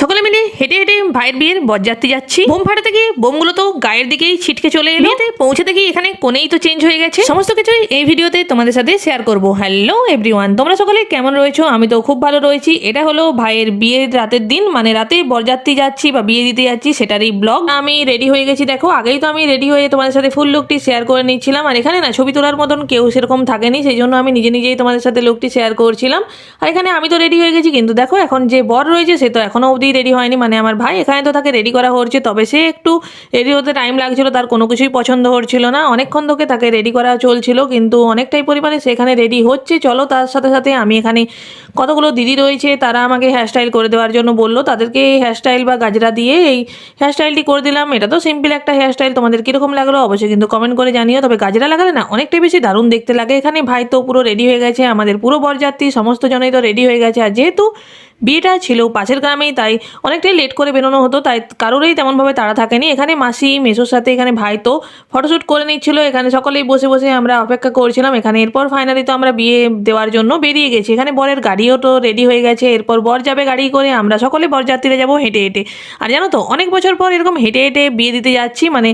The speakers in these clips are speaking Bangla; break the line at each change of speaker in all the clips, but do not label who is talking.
সকলে মিলে হেঁটে হেঁটে ভাইয়ের বিয়ের বরযাত্রী যাচ্ছি। বোম ফাটাতে গিয়ে বোমগুলো তো গায়ের দিকেই ছিটকে চলে এলো। পৌঁছাতে গিয়ে এখানে কোনেই তো চেঞ্জ হয়ে গেছে। সমস্ত কিছুই এই ভিডিওতে তোমাদের সাথে শেয়ার করব। হ্যালো এভরিওয়ান তোমরা সকলে কেমন রয়েছো? আমি তো খুব ভালো রয়েছি। এটা হলো ভাইয়ের বিয়ের রাতের দিন মানে রাতে বরযাত্রী যাচ্ছি বা বিয়ে দিতে যাচ্ছি সেটারই ব্লগ আমি রেডি হয়ে গেছি। দেখো আগেই তো আমি রেডি হয়ে তোমাদের সাথে ফুল লুকটি শেয়ার করে নিচ্ছিলাম আর এখানে না ছবি তোলার মতন কেউ সেরকম থাকেনি সেই জন্য আমি নিজে নিজেই তোমাদের সাথে লুকটি শেয়ার করছিলাম। আর এখানে আমি তো রেডি হয়ে গেছি কিন্তু দেখো এখন যে বর রয়েছে সে তো এখনও অবধি রেডি হয়নি। মানে আমার ভাই এখানে তো তাকে রেডি করা হচ্ছে, তবে সে একটু রেডি হতে টাইম লাগছিল, তার কোনো কিছুই পছন্দ হচ্ছিল না। অনেকক্ষণ থেকে তাকে রেডি করা চলছিল, কিন্তু অনেকটাই পরিমাণে সেখানে রেডি হচ্ছে। চলো তার সাথে সাথে আমি এখানে কতগুলো দিদি রয়েছে, তারা আমাকে হেয়ারস্টাইল করে দেওয়ার জন্য বলল। তাদেরকে এই হেয়ারস্টাইল বা গাজরা দিয়ে এই হেয়ারস্টাইলটি করে দিলাম। এটা তো সিম্পল একটা হেয়ারস্টাইল তোমাদের কীরকম লাগল অবশ্যই কিন্তু কমেন্ট করে জানিও। তবে গাজরা লাগালে না, অনেকটাই বেশি দারুণ দেখতে লাগে। এখানে ভাই তো পুরো রেডি হয়ে গেছে, আমাদের পুরো বরযাত্রী, সমস্ত জনেই তো রেডি হয়ে গেছে। আর যেহেতু বিয়েটা ছিল পাশের গ্রামেই, তাই অনেকটাই লেট করে বেরোনো হতো, তাই কারোরই তেমনভাবে তাড়া থাকেনি। এখানে মাসি, মেসোর সাথে এখানে ভাই তো ফটোশ্যুট করে নিচ্ছিল, এখানে সকলেই বসে বসে আমরা অপেক্ষা করছিলাম। এখানে এরপর ফাইনালি তো আমরা বিয়ে দেওয়ার জন্য বেরিয়ে গেছি। এখানে বরের গাড়িও তো রেডি হয়ে গেছে, এরপর বর যাবে গাড়ি করে, আমরা সকলে বরযাত্রীরা যাব হেঁটে হেঁটে। আর জানো তো, অনেক বছর পর এরকম হেঁটে হেঁটে বিয়ে দিতে যাচ্ছি মানে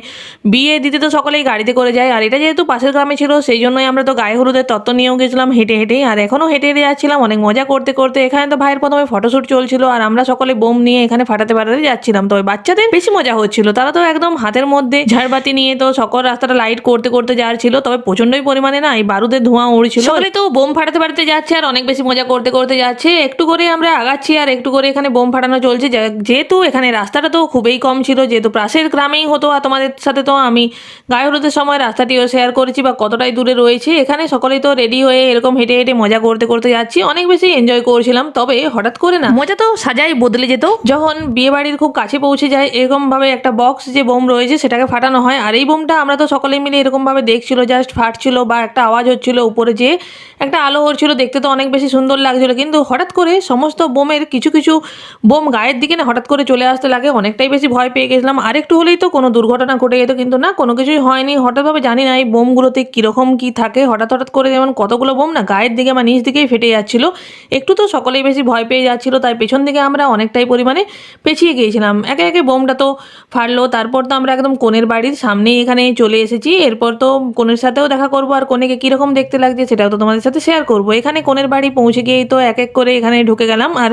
বিয়ে দিতে তো সকলেই গাড়িতে করে যায়। আর এটা যেহেতু পাশের গ্রামে ছিল, সেই জন্যই আমরা তো গায়ে হলুদের তত্ত্ব নিয়েও গেছিলাম হেঁটে হেঁটে আর এখনও হেঁটে হেঁটে যাচ্ছিলাম, অনেক মজা করতে করতে এখানে তো ভাইয়ের প্রথমে ফটোশ্যুট চলছিল আর আমরা সকলে বোম নিয়ে এখানে ফাটাতে ফাটাতে যাচ্ছিলাম। তবে বাচ্চাদের বেশি মজা হচ্ছিল। তারা তো একদম হাতের মধ্যে ঝাড়বাতি নিয়ে তো সকল রাস্তাটা লাইট করতে করতে যাওয়ার ছিল তবে প্রচন্ডই পরিমাণে না এই বারুদের ধোঁয়া উড়ছিল। সকলে তো বোম ফাটাতে ফাটাতে যাচ্ছে আর অনেক বেশি মজা করতে করতে যাচ্ছে। একটু করে আমরা আগাচ্ছি আর একটু করে এখানে বোম ফাটানো চলছে। যেহেতু এখানে রাস্তাটা তো খুবই কম ছিল, যেহেতু পাশের গ্রামেই হতো আর তোমাদের সাথে তো আমি গায়ে হলুদের সময় রাস্তাটিও শেয়ার করেছি বা কতটাই দূরে রয়েছে। এখানে সকলেই তো রেডি হয়ে এরকম হেঁটে হেঁটে মজা করতে করতে যাচ্ছি। অনেক বেশি এনজয় করছিলাম। তবে হঠাৎ করে না। মজা তো সাজাই বদলে যেত। যখন বিয়ে বাড়ির খুব কাছে পৌঁছে যায় এরকম ভাবে একটা বক্স যে বোম রয়েছে সেটাকে ফাটানো হয়। আর এই বোমটা আমরা তো সকলে মিলে এরকম ভাবে দেখছিল জাস্ট ফাটছিল বা একটা আওয়াজ হচ্ছিল উপরে যে একটা আলো হচ্ছিল দেখতে তো অনেক বেশি সুন্দর লাগছিল। কিন্তু হঠাৎ করে সমস্ত বোমের কিছু কিছু বোম গায়ের দিকে না হঠাৎ করে চলে আসতে লাগে। অনেকটাই বেশি ভয় পেয়ে গেছিলাম। আর একটু হলেই তো কোনো দুর্ঘটনা ঘটে যেত কিন্তু না কোনো কিছুই হয়নি। হঠাৎভাবে জানি না এই বোমগুলোতে কীরকম কী থাকে। হঠাৎ হঠাৎ করে যেমন কতগুলো বোম না গায়ের দিকে বা নিচ দিকেই ফেটে যাচ্ছিল। একটু তো সকলেই বেশি ভয় পেয়ে যাচ্ছিল, তাই পেছন দিকে আমরা অনেকটাই পরিমাণে পেছিয়ে গিয়েছিলাম। একে একে বোমটা তো ফাটলো, তারপর তো আমরা একদম কোণের বাড়ির সামনেই এখানে চলে এসেছি। এরপর তো কোণের সাথেও দেখা করব, আর কোণেকে কীরকম দেখতে লাগছে সেটাও তো তোমাদের সাথে শেয়ার করব। এখানে কোণের বাড়ি পৌঁছে গিয়েই তো এক এক করে এখানে ঢুকে গেলাম, আর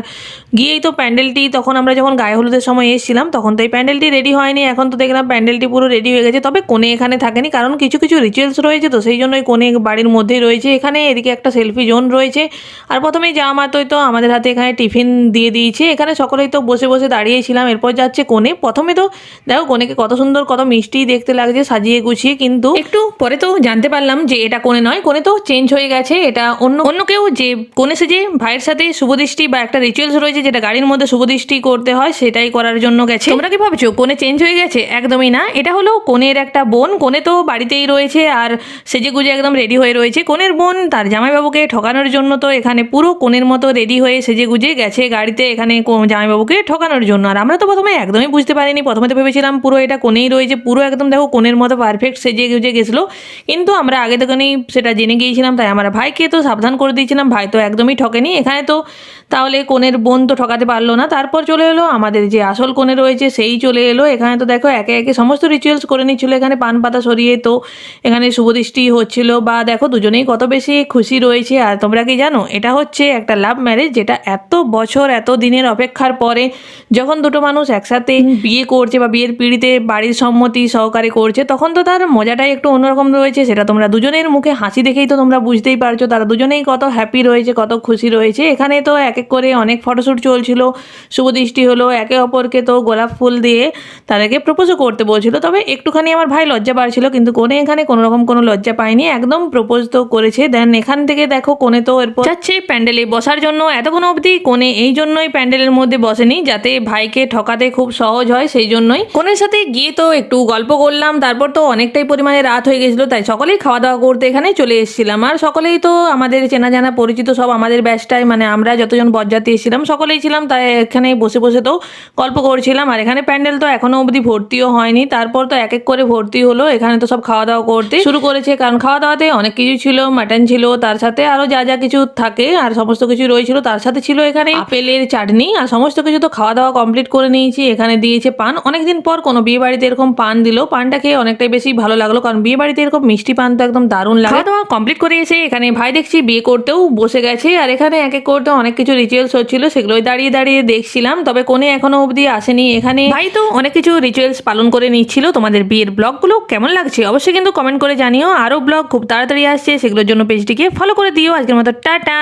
গিয়েই তো প্যান্ডেলটি তখন আমরা যখন গায়ে হলুদের সময় এসেছিলাম, তখন তো এই প্যান্ডেলটি রেডি হয়নি, এখন তো দেখলাম প্যান্ডেলটি পুরো রেডি হয়ে গেছে, তবে কোণে এখানে থাকেনি, কারণ কিছু কিছু রিচুয়ালস রয়েছে তো, সেই জন্যই কোণে বাড়ির মধ্যেই রয়েছে। এখানে এদিকে একটা সেলফি জোন রয়েছে, আর প্রথমেই যাওয়া মাত্রই তো আমাদের হাতে এখানে টিফিন দিয়ে দিয়েছে। এখানে সকলেই তো বসে বসে দাঁড়িয়েছিলাম। এরপর যাচ্ছে কোণে। প্রথমে তো দেখো কোণেকে কত সুন্দর কত মিষ্টি দেখতে লাগছে সাজিয়ে গুছিয়ে কিন্তু একটু পরে তো জানতে পারলাম যে এটা কোণে নয়। কোণে তো চেঞ্জ হয়ে গেছে। এটা অন্য অন্য কেউ যে কোণে সেজে ভাইয়ের সাথে শুভদৃষ্টি বা একটা রিচুয়ালস রয়েছে যেটা গাড়ির মধ্যে শুভদৃষ্টি করতে হয় সেটাই করার জন্য গেছে। তোমরা কি ভাবছ? কোণে চেঞ্জ হয়ে গেছে? একদমই না। এটা হলো কোণের একটা বোন। কোণে তো বাড়িতেই রয়েছে আর সেজে গুজে একদম রেডি হয়ে রয়েছে। কোণের বোন তার জামাইবাবুকে ঠকানোর জন্য তো এখানে পুরো কোণের মতো রেডি হয়ে সেজে গুজে গেছে গাড়িতে এখানে জামাইবাবুকে ঠকানোর জন্য। আর আমরা তো প্রথমে একদমই বুঝতে পারিনি, প্রথমে তো ভেবেছিলাম পুরো এটা কোনেই রয়েছে, পুরো একদম দেখো কোনের মতো পারফেক্ট সেজে গুজে গেছিল। কিন্তু আমরা আগে থেকেই সেটা জেনে গিয়েছিলাম, তাই আমরা ভাইকে তো সাবধান করে দিয়েছিলাম, ভাই তো একদমই ঠকেনি। এখানে তো তাহলে কোণের বোন তো ঠকাতে পারল না। তারপর চলে এলো আমাদের যে আসল কোণে রয়েছে সেই চলে এলো। এখানে তো দেখো একে একে সমস্ত রিচুয়ালস করে নিচ্ছিল। এখানে পান পাতা সরিয়ে তো এখানে শুভদৃষ্টি হচ্ছিল বা দেখো দুজনেই কত বেশি খুশি রয়েছে। আর তোমরা কি জানো এটা হচ্ছে একটা লাভ ম্যারেজ যেটা এত বছর এত দিনের অপেক্ষার পরে যখন দুটো মানুষ একসাথে বিয়ে করছে বা বিয়ের পিড়িতে বাড়ির সম্মতি সহকারে করছে তখন তো তার মজাটাই একটু অন্যরকম রয়েছে। সেটা তোমরা দুজনের মুখে হাসি দেখেই তো তোমরা বুঝতেই পারছ। তারা দুজনেই কত হ্যাপি রয়েছে কত খুশি রয়েছে। এখানে তো এক এক করে অনেক ফটোশ্যুট চলছিল। শুভদৃষ্টি হলো একে অপরকে তো গোলাপ ফুল দিয়ে তাদেরকে প্রপোজও করতে বলছিল। তবে একটুখানি আমার ভাই লজ্জা পাচ্ছিল, কিন্তু কোনে এখানে কোনো রকম কোনো লজ্জা পায়নি, একদম প্রপোজ তো করেছে। দেন এখান থেকে দেখো কোনে তো এরপর যাচ্ছে প্যান্ডেলে বসার জন্য। এতক্ষণ অবধি কোনে এই জন্যই প্যান্ডেলের মধ্যে বসেনি, যাতে ভাইকে ঠকাতে খুব সহজ হয়, সেই জন্যই। কোনের সাথে গিয়ে তো একটু গল্প করলাম, তারপর তো অনেকটাই পরিমাণে রাত হয়ে গেছিল, তাই সকলেই খাওয়া দাওয়া করতে এখানে চলে এসেছিলাম। আর সকলেই তো আমাদের চেনা জানা পরিচিত সব আমাদের ব্যাচটাই মানে আমরা যতজন বরযাত্রী এসেছিলাম, সকলেই ছিলাম, তাই এখানে বসে বসে তো গল্প করছিলাম। আর এখানে প্যান্ডেল তো এখনও অবধি ভর্তিও হয়নি, তারপর তো এক এক করে ভর্তি হলো, এখানে তো সব খাওয়া দাওয়া করতে শুরু করেছে, কারণ খাওয়া দাওয়াতে অনেক কিছু ছিল মাটন ছিল, তার সাথে আরও যা যা কিছু থাকে, আর সমস্ত কিছু রয়েছিল, তার সাথে ছিল এখানে আপেলের চাটনি, আর সমস্ত কিছু তো খাওয়া দাওয়া কমপ্লিট করে নিয়েছি, এখানে দিয়েছে পান। অনেকদিন পর কোনো বিয়ে বাড়িতে এরকম পান দিল, পানটা খেয়ে অনেকটাই বেশি ভালো লাগল, কারণ বিয়ে বাড়িতে এরকম মিষ্টি পান তো একদম দারুণ লাগে। খাওয়া দাওয়া কমপ্লিট করে এসে এখানে ভাই দেখছি বিয়ে করতেও বসে গেছে, আর এখানে এক এক করতে অনেক কিছু রিচুয়ালস হচ্ছিল সেগুলোই দাঁড়িয়ে দাঁড়িয়ে দেখছিলাম তবে কোনে এখনও অবধি আসেনি। এখানে ভাই তো অনেক কিছু রিচুয়ালস পালন করে নিচ্ছিল তোমাদের বিয়ের ব্লগগুলো কেমন লাগছে অবশ্যই কিন্তু কমেন্ট করে জানিও। আরও ব্লগ খুব তাড়াতাড়ি আসছে সেগুলোর জন্য পেজটিকে ফলো করে দিও। আজকের মতো টাটা!